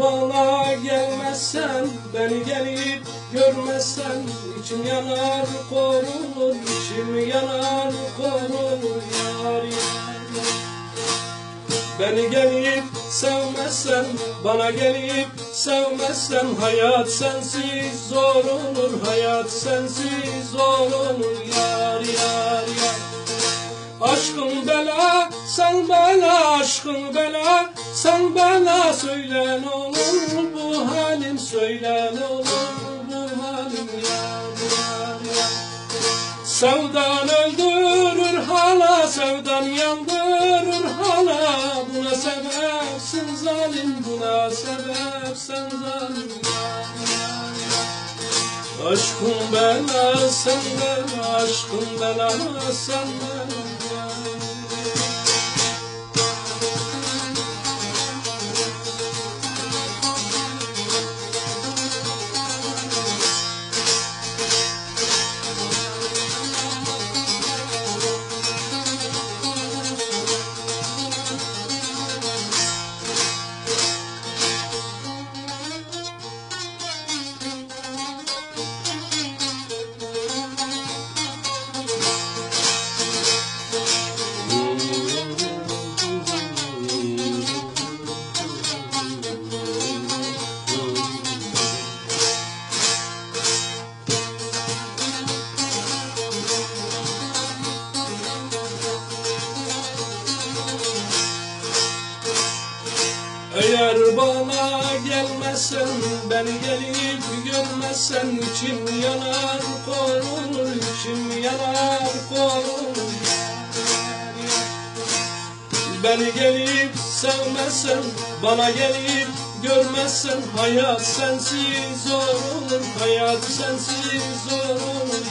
bana gelmezsen Beni gelip görmezsen içim yanar korulur içim yanar korulur yar yar. Beni gelip sevmezsen, bana gelip sevmezsen Hayat sensiz zor olur, hayat sensiz zor olur Yar yar yar. Aşkın bela, sen bela, aşkın bela Sen bela söyle ne olur bu halim Söyle ne olur bu halim yar yar yar. Sevdan öldürür hala, sevdan yandırır hala. Buna sebepsin zalim, buna sebepsin zalim Aşkın bela, sen bela, aşkın bela, sen bela Eğer bana gelmezsen, beni gelip görmezsen içim yanar korulur, içim yanar korulur. Beni gelip sevmezsen, bana gelip görmezsen Hayat sensiz zor olur, hayat sensiz zor olur.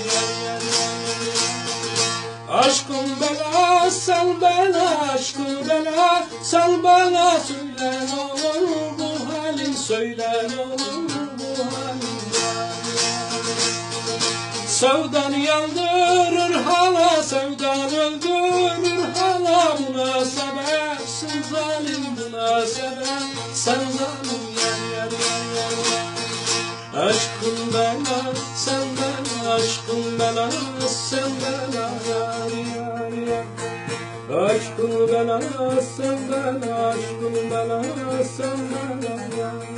Aşkım bela, sen bela, aşkım bela, sen bela Söyle ne olur söyle ne olur bu halin Sevdan yandırır hala, sevdan öldürür hala. Buna sebepsin zalim, buna sebep sen zalim yar yar yar yar Aşkın bela, sen bela, aşkın bela, sen bela Aşkın bela, sen bela, aşkın bela, sen bela yar